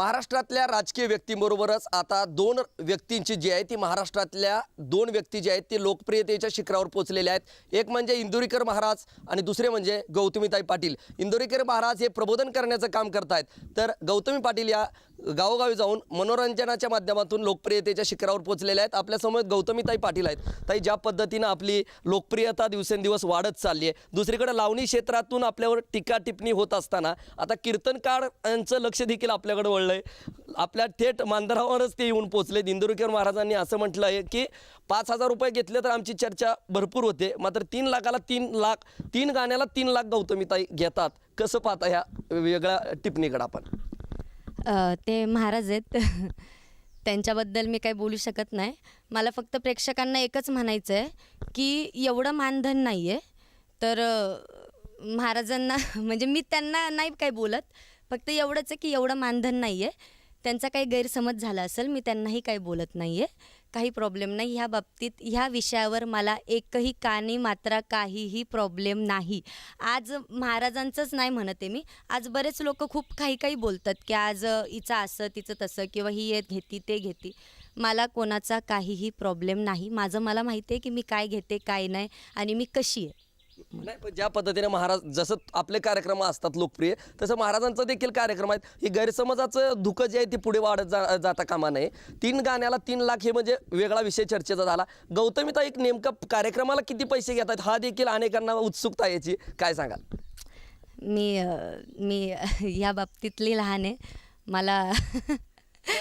महाराष्ट्रातल्या राजकीय व्यक्तींबरोबरच आता दोन व्यक्तींची जी आहे ती महाराष्ट्रातल्या दोन व्यक्ती जी आहेत ते लोकप्रियतेच्या शिखरावर पोहोचलेले आहेत. एक म्हणजे इंदुरीकर महाराज आणि दुसरे म्हणजे गौतमीताई पाटील. इंदुरीकर महाराज हे प्रबोधन करण्याचं काम करतायत. तर गौतमी पाटील या गावोगावी जाऊन मनोरंजनाच्या माध्यमातून लोकप्रियतेच्या शिखरावर पोहोचलेल्या आहेत. आपल्यासमोर गौतमीताई पाटील आहेत. ताई ज्या पद्धतीनं आपली लोकप्रियता दिवसेंदिवस वाढत चालली आहे दुसरीकडे लावणी क्षेत्रातून आपल्यावर टीका टिप्पणी होत असताना आता कीर्तनकारांचं लक्ष देखील आपल्याकडे वळलं आहे आपल्या थेट मांजरावरच ते येऊन पोचले इंदुरीकर महाराजांनी असं म्हटलं आहे की पाच हजार रुपये घेतले तर आमची चर्चा भरपूर होते. मात्र तीन लाखाला तीन लाख तीन गाण्याला तीन लाख गौतमीताई घेतात. कसं पाहता ह्या वेगळ्या टिप्पणीकडे आपण? ते महाराज आहेत. त्यांच्याबद्दल मी काही बोलू शकत नाही. मला फक्त प्रेक्षकांना एकच म्हणायचं आहे की एवढं मानधन नाही आहे तर महाराजांना म्हणजे मी त्यांना नाही काही बोलत. फक्त एवढंच आहे की एवढं मानधन नाही आहे त्यांचा काही गैरसमज झाला असेल मी त्यांनाही काही बोलत नाही आहे काही प्रॉब्लेम नाही. ह्या बाबतीत ह्या विषयावर मला एकही कानी मात्रा काहीही प्रॉब्लेम नाही. आज महाराजांचंच नाही म्हणते मी. आज बरेच लोक खूप काही काही बोलतात की आज हिचं असं तिचं तसं किंवा ही हे घेती ते घेती. मला कोणाचा काहीही प्रॉब्लेम नाही. माझं मला माहिती आहे की मी काय घेते काय नाही आणि मी कशी आहे. नाही पण ज्या पद्धतीने महाराज जसं आपले कार्यक्रम असतात लोकप्रिय तसं महाराजांचं देखील कार्यक्रम आहेत. हे गैरसमजाचं धुकं जे आहे ते पुढे वाढत जा जाता कामा नये. तीन गाण्याला तीन लाख हे म्हणजे वेगळा विषय चर्चेचा झाला. गौतमीता एक नेमका कार्यक्रमाला किती पैसे घेतात हा देखील अनेकांना उत्सुकता याची. काय सांगाल? मी मी या बाबतीतली लहान आहे. मला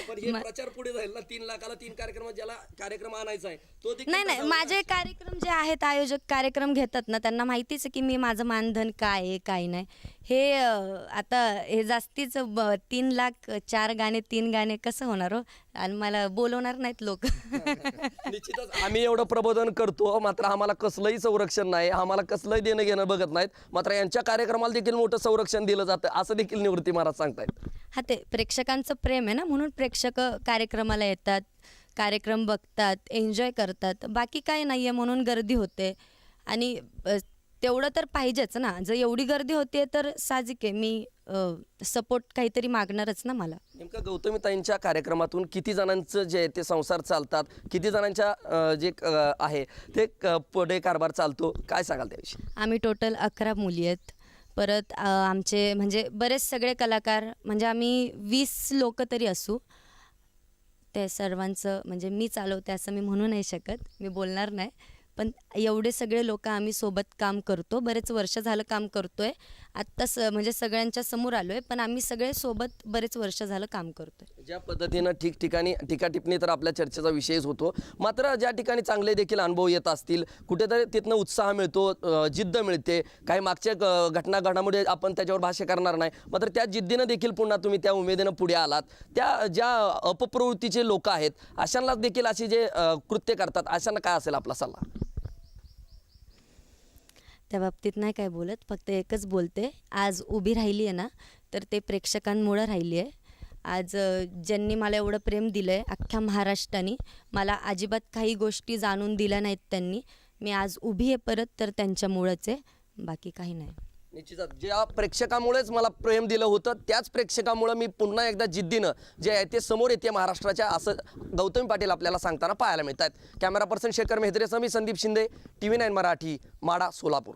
पण हे प्रचार पुढे जाईल ना तीन लाखाला तीन कार्यक्रम ज्याला कार्यक्रम आणायचा आहे तो देखील नाही नाही माझे कार्यक्रम जे आहेत आयोजक कार्यक्रम घेतात ना त्यांना माहितीच आहे की मी माझं मानधन काय आहे काय नाही. हे आता हे जास्तीच तीन लाख चार गाणे तीन गाणे कसं होणार हो? आणि मला बोलवणार नाहीत लोक. निश्चितच आम्ही एवढं प्रबोधन करतो मात्र आम्हाला कसलंही संरक्षण नाही आम्हाला कसलंही देणं घेणं बघत नाहीत मात्र यांच्या कार्यक्रमाला देखील मोठं संरक्षण दिलं जातं असं देखील निवृत्ती महाराज सांगतायत. हा ते प्रेक्षकांचं प्रेम आहे ना म्हणून प्रेक्षक कार्यक्रमाला येतात कार्यक्रम बघतात एन्जॉय करतात बाकी काय नाही आहे म्हणून गर्दी होते. आणि तेवढं तर पाहिजेच ना. जर एवढी गर्दी होते तर साहजिक आहे. मी सपोर्ट काहीतरी मागणारच ना मला. नेमकं गौतमीताईंच्या कार्यक्रमातून किती जणांचं जे आहे ते संसार चालतात? किती जणांच्या जे आहे ते पुढे कारभार चालतो? काय सांगाल त्याविषयी? आम्ही टोटल अकरा मुली आहेत. परत आमचे म्हणजे बरेच सगळे कलाकार म्हणजे आम्ही वीस लोक तरी असू. ते सर्वांचं म्हणजे मी चालवते असं मी म्हणू नाही शकत. मी बोलणार नाही. पण एवढे सगळे लोक आम्ही सोबत काम करतो. बरेच वर्ष झालं काम करतो आहे आत्ता स म्हणजे सगळ्यांच्या समोर आलो आहे पण आम्ही सगळे सोबत बरेच वर्ष झालं काम करतो आहे ज्या पद्धतीनं ठिकठिकाणी टीकाटिपणी तर आपल्या चर्चेचा विषयच होतो. मात्र ज्या ठिकाणी चांगले देखील अनुभव येत असतील कुठेतरी तिथनं उत्साह मिळतो जिद्द मिळते. काही मागच्या घटना घडामोडी आपण त्याच्यावर भाष्य करणार नाही. मात्र त्या जिद्दीनं देखील पुन्हा तुम्ही त्या उमेदीनं पुढे आलात. त्या ज्या अपप्रवृत्तीचे लोक आहेत अशांना देखील अशी जे कृत्य करतात अशांना काय असेल आपला सल्ला? त्या बाबतीत नाही काय बोलत फक्त एकच बोलते. आज उभी राहिली आहे ना तर ते प्रेक्षकांमुळं राहिली आहे. आज ज्यांनी मला एवढं प्रेम दिलं आहे अख्ख्या महाराष्ट्राने मला अजिबात काही गोष्टी जाणून दिल्या नाहीत त्यांनी. मी आज उभी आहे परत तर त्यांच्यामुळंच आहे. बाकी काही नाही. निश्चितच. ज्या प्रेक्षकामुळेच मला प्रेम दिलं होतं त्याच प्रेक्षकामुळं मी पुन्हा एकदा जिद्दीनं जे आहे ते समोर येते महाराष्ट्राच्या असं गौतम पाटील आपल्याला सांगताना पाहायला मिळत आहेत कॅमेरा पर्सन शेखर मेहद्रेसह मी Sandeep Shinde T V nine Marathi माडा सोलापूर.